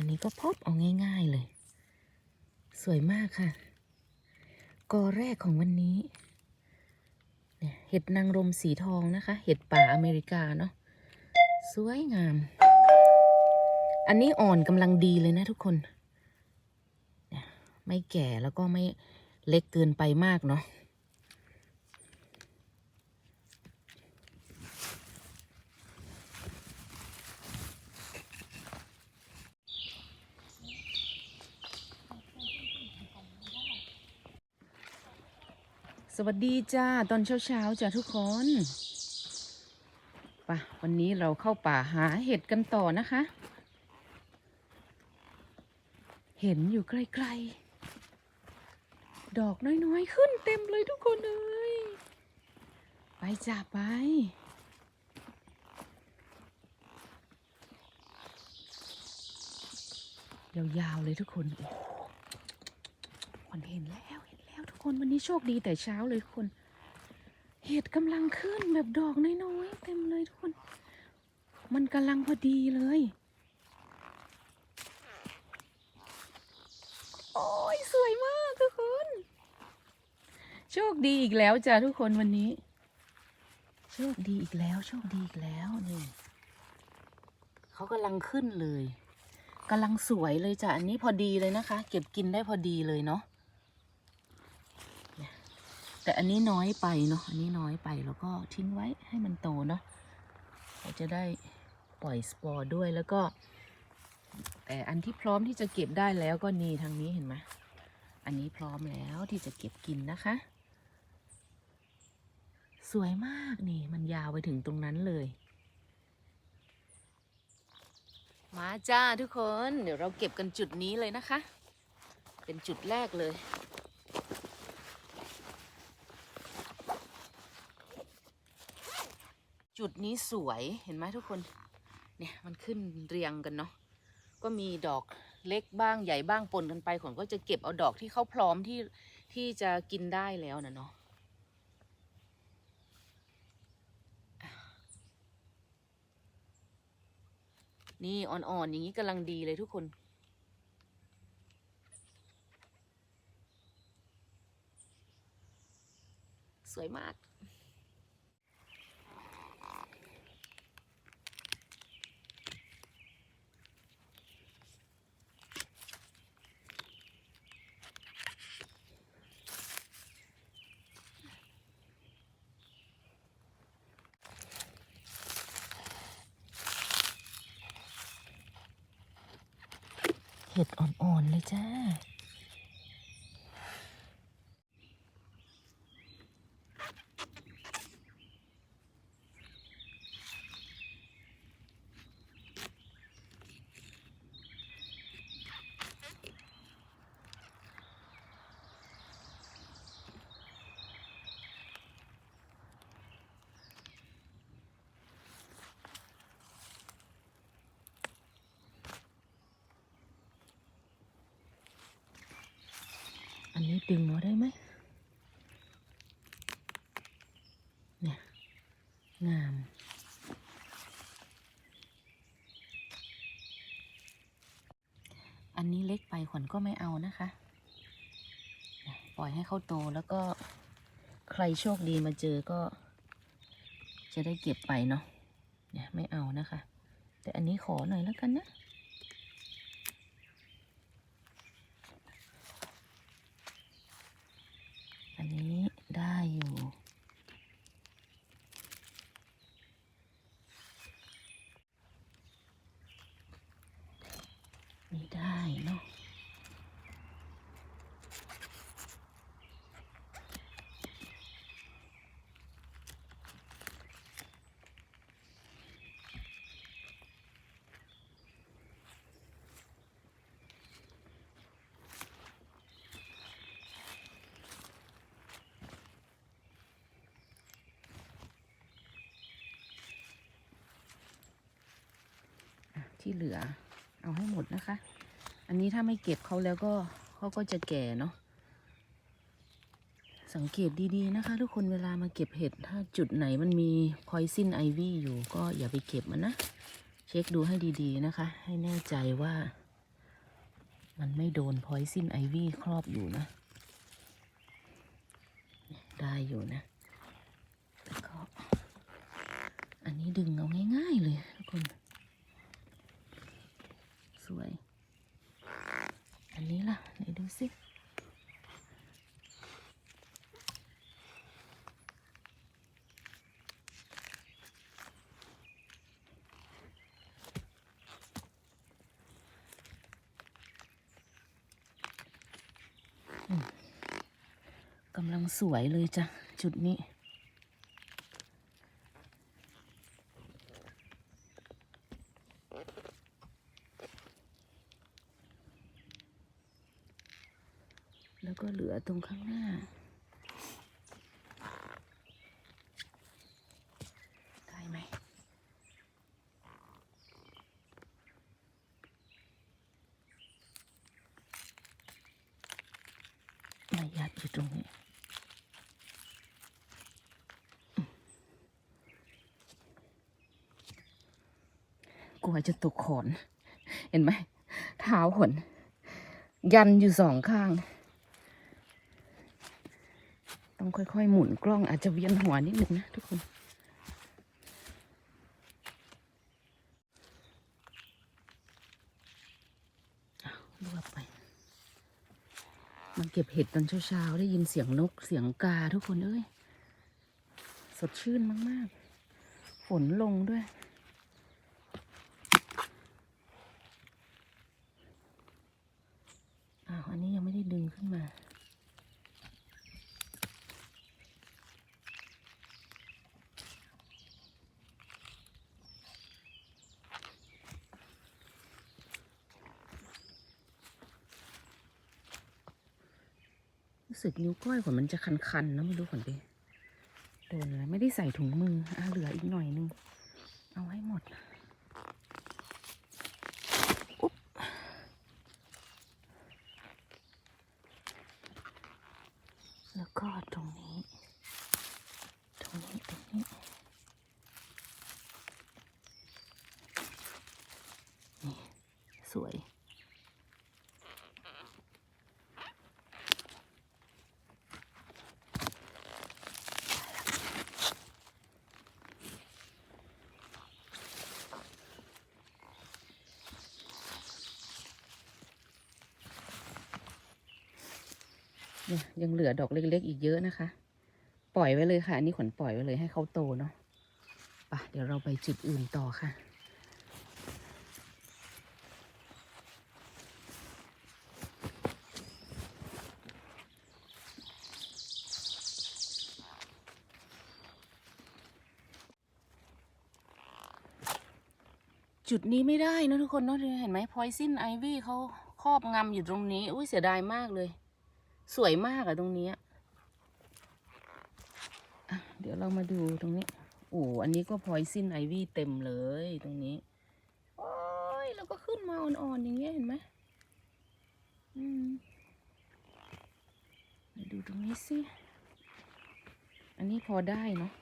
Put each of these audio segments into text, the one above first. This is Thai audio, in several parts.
อันนี้ก็พบเอาง่ายๆเลย สวยมากค่ะ กอแรกของวันนี้เนี่ยเห็ดนางรมสีทองนะคะ เห็ดป่าอเมริกาเนาะสวยงาม อันนี้อ่อนกำลังดีเลยนะทุกคน ไม่แก่แล้วก็ไม่เล็กเกินไปมากเนาะ สวัสดีจ้า ตอนเช้าๆจ้าทุกคนปะวันนี้เราเข้าป่าหาเห็ดกันต่อนะคะ เห็นอยู่ไกลๆ ดอกน้อยๆ ขึ้นเต็มเลยทุกคนเลยไปจ้าไปยาวๆเลยทุกคนโอ้ โหวันเห็นแล้วเห็นแล้วทุกคนวันนี้โชคดีแต่เช้าเลยคน เห็ดกำลังขึ้นแบบดอกน้อยๆเต็มเลยทุกคน มันกำลังพอดีเลย โอ้ยสวยมากทุกคน โชคดีอีกแล้วจ้ะทุกคนวันนี้ โชคดีอีกแล้ว โชคดีอีกแล้วนี่เขากำลังขึ้นเลยกำลังสวยเลยจ้ะ อันนี้พอดีเลยนะคะ เก็บกินได้พอดีเลยเนาะ แต่อันนี้น้อยไปเนาะอันนี้น้อยไปแล้วก็ทิ้งไว้ให้มันโตเนาะเราจะได้ปล่อยสปอร์ด้วยแล้วก็ แต่อันที่พร้อมที่จะเก็บได้แล้วก็นี่ทางนี้เห็นไหมอันนี้พร้อมแล้วที่จะเก็บกินนะคะ สวยมากนี่มันยาวไปถึงตรงนั้นเลย มาจ้าทุกคน เดี๋ยวเราเก็บกันจุดนี้เลยนะคะ เป็นจุดแรกเลย จุดนี้สวยเห็นไหมทุกคน เนี่ยมันขึ้นเรียงกันเนาะก็มีดอกเล็กบ้างใหญ่บ้างปนกันไปขนก็จะเก็บเอาดอกที่เขาพร้อมที่ที่จะกินได้แล้วนะเนาะนี่อ่อนๆอย่างนี้กำลังดีเลยทุกคน สวยมาก เห็ดอ่อนๆเลยจ้า ดึงมาได้ไหมเนี่ยงาม อันนี้เล็กไปขวัญก็ไม่เอานะคะ ปล่อยให้เขาโตแล้วก็ใครโชคดีมาเจอก็ จะได้เก็บไปเนาะเนี่ยไม่เอานะคะ แต่อันนี้ขอหน่อยแล้วกันนะ อันนี้ได้อยู่ นี่ได้เนาะที่เหลือ เอาให้หมดนะคะ อันนี้ถ้าไม่เก็บเขาแล้วก็เขาก็จะแก่เนาะ สังเกตดีๆนะคะ ทุกคนเวลามาเก็บเห็ด ถ้าจุดไหนมันมีพอยซินไอวี่อยู่ก็อย่าไปเก็บมันนะ เช็คดูให้ดีๆนะคะ ให้แน่ใจว่า มันไม่โดนพอยซินไอวี่ครอบอยู่นะ ได้อยู่นะแล้วก็อันนี้ดึงเอาง่ายๆเลยทุกคน สวย อันนี้ล่ะ ไหนดู สิกำลังสวยเลยจ้ะ จุดนี้ ก็เหลือตรงข้างหน้า ได้ไหม มายัดอยู่ตรงนี้กลัวจะตกขอน เห็นไหมเท้าขนยันอยู่สองข้าง ต้องค่อยๆ หมุนกล้องอาจจะเวียนหัวนิดนึงนะทุกคนอ้าวรวบไป มันเก็บเห็ดตอนเช้าๆ ได้ยินเสียงนกเสียงกาทุกคนเอ้ย สดชื่นมากๆ ฝนลงด้วย อ้าว อันนี้ยังไม่ได้ดึงขึ้นมา รู้สึกนิ้วก้อยขนมันจะคันๆนะไม่รู้ขนไปโดนอะไรไม่ได้ใส่ถุงมืออะเหลืออีกหน่อยนึง เอาให้หมดแล้วก็ตรงนี้ ตรงนี้ ตรงนี้ นี่ สวย เนี่ยยังเหลือดอกเล็กๆอีกเยอะนะคะ ปล่อยไว้เลยค่ะ อันนี้ขวัญปล่อยไว้เลยให้เขาโตเนาะปะเดี๋ยวเราไปจุดอื่นต่อค่ะจุดนี้ไม่ได้นะทุกคนเนาะเห็นไหมพอยซินไอวี่เขาครอบงำอยู่ตรงนี้ อุ้ยเสียดายมากเลย สวยมากอะตรงนี้เดี๋ยวเรามาดูตรงนี้โอ้อันนี้ก็พอยซินไอวี่เต็มเลยตรงนี้ โอ้ยแล้วก็ขึ้นมาอ่อนๆอย่างเงี้ยเห็นไหมอืมไหนดูตรงนี้สิ อันนี้พอได้เนาะ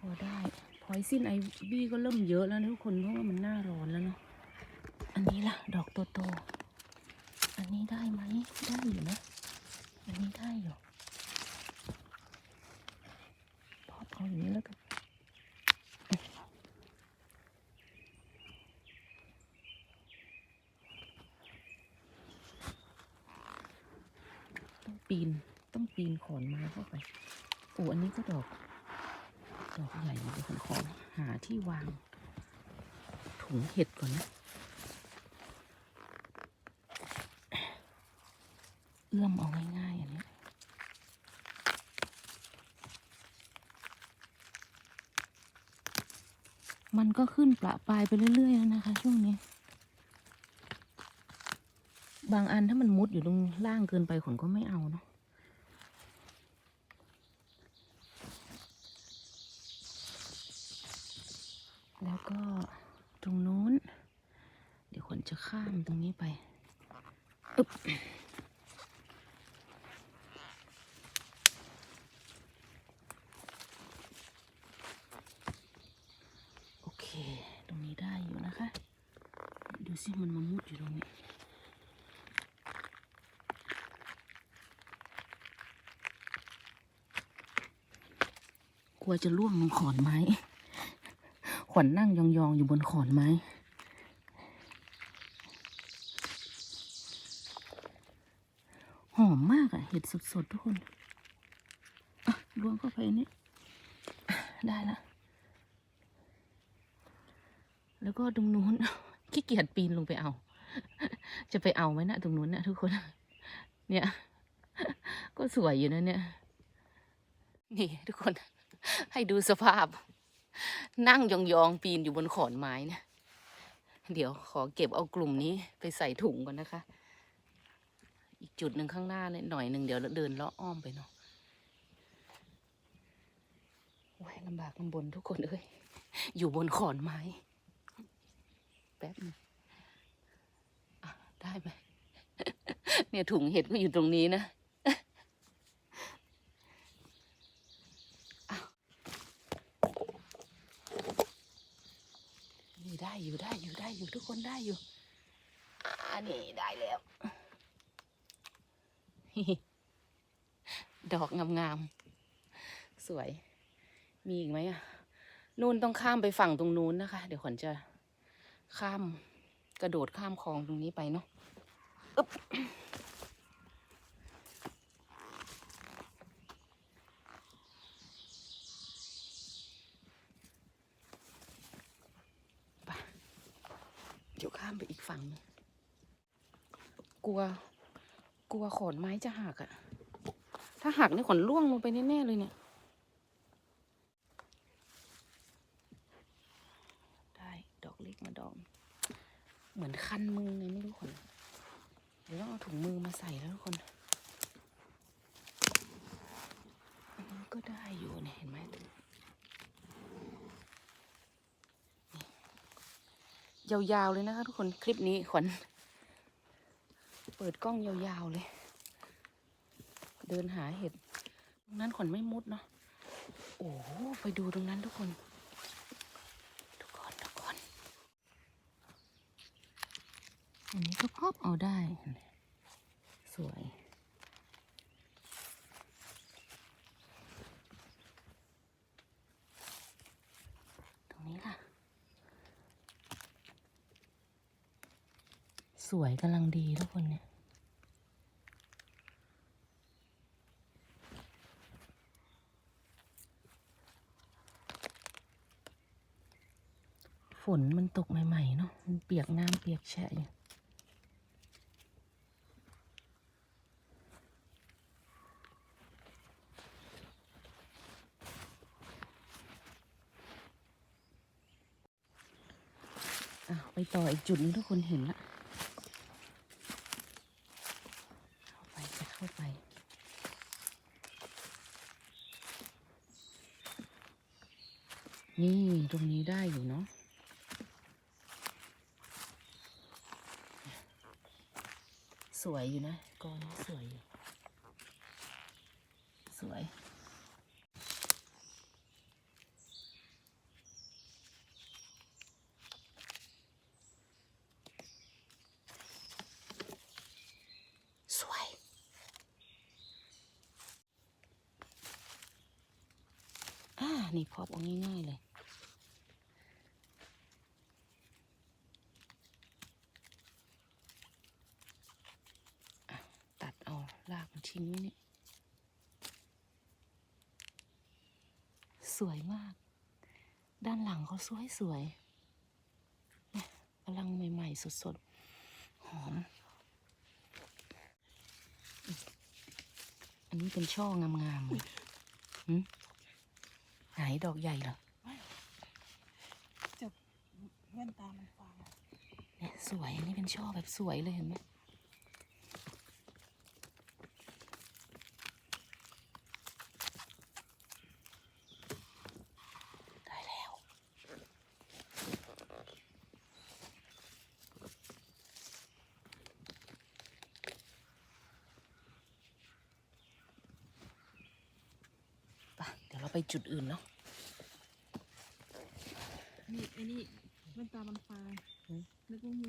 พอได้พอยซินไอวี่ก็เริ่มเยอะแล้วนะทุกคนเพราะว่ามันหน้าร้อนแล้วเนาะ อันนี้ล่ะ ดอกโตๆอันนี้ได้ไหมได้อยู่นะ อันนี้ได้อยู่พอพออย่างนี้แล้วกันต้องปีนต้องปีนขอนไม้เข้าไปโอ้อันนี้ก็ดอก ดอกใหญ่เดี๋ยวผมขอหาที่วาง ถุงเห็ดก่อนนะเอื้อมเอาง่ายๆอันนี้ มันก็ขึ้นประปายไปเรื่อยๆแล้วนะคะ ช่วงนี้ บางอันถ้ามันมุดอยู่ตรงล่างเกินไปขนก็ไม่เอาเนาะแล้วก็ตรงนู้น เดี๋ยวขนจะข้ามตรงนี้ไปอึ๊บ สิมันมามุดอยู่ตรงนี้กลัวจะล่วงลงขอนไม้ขวนนั่งยองๆอยู่บนขอนไม้หอมมากอะเห็ดสดๆทุกคนอะวงเข้าไปนี่ได้ละแล้วก็ตรงนู้น ขี้เกียจปีนลงไปเอา จะไปเอาไหมนะตรงนู้นนะทุกคน เนี่ย ก็สวยอยู่นะเนี่ย นี่ทุกคน ให้ดูสภาพ นั่งยองๆปีนอยู่บนขอนไม้เนี่ย เดี๋ยวขอเก็บเอากลุ่มนี้ไปใส่ถุงก่อนนะคะ อีกจุดหนึ่งข้างหน้าเนี่ยหน่อยหนึ่งเดี๋ยวเดินเลาะอ้อมไปเนาะโอ้ยลำบากลำบนทุกคนเอ้ยอยู่บนขอนไม้ แป๊บนึงได้ไหมเนี่ยถุงเห็ดก็อยู่ตรงนี้นะอ้าวนี่ได้อยู่ได้อยู่ได้อยู่ทุกคนได้อยู่อ่านี่ได้แล้ว ดอกงามๆ สวย มีอีกไหมอะ นู่นต้องข้ามไปฝั่งตรงนู้นนะคะ เดี๋ยวขวัญจะ ข้าม กระโดดข้ามคลองตรงนี้ไปเนาะอึ๊บไปเดี๋ยวข้ามไปอีกฝั่งหนึ่งกลัว กลัวขอนไม้จะหักอะถ้าหักนี่ขนล่วงลงไปแน่ๆเลยเนี่ย ได้ดอกเล็กมาดอก เหมือ นคันมือไงไม่รู้คนเดี๋ยวต้องเอาถุงมือมาใส่แล้วทุกคนอันนี้ก็ได้อยู่เนี่ยเห็นไหมนี่ยาวๆเลยนะคะทุกคนคลิปนี้ขวัญเปิดกล้องยาวๆเลย เดินหาเห็ดตรงนั้นขวัญไม่มุดเนาะโอ้ไปดูตรงนั้นทุกคน ทุกคนทุกคน อันนี้ก็พอบเอาได้ สวย ตรงนี้ล่ะ สวยกำลังดีทุกคนเนี่ยฝนมันตกใหม่ๆเนาะ มันเปียกน้ำเปียกแฉะอยู่ อะไปต่ออีกจุดนึงทุกคนเห็นละเข้าไปจะเข้าไป นี่ตรงนี้ได้อยู่เนาะสวยอยู่นะกอนสวยอยู่ สวย สวย นี่พอบเอาง่ายๆเลย ตัดเอาลากมันทิ้งไว้นี่ สวยมาก ด้านหลังเขาสวยสวยๆกำลังใหม่ๆ สดๆ หอม อันนี้เป็นช่องามๆ ไหนดอกใหญ่เหรอจะแว่นตามันฟางเนี่ยสวยอันนี้เป็นช่อแบบสวยเลยเห็นไหมได้แล้วไปเดี๋ยวเราไปจุดอื่นเนาะนี่ ไอ้นี่แว่นตามันฟางอืมนึกว่างู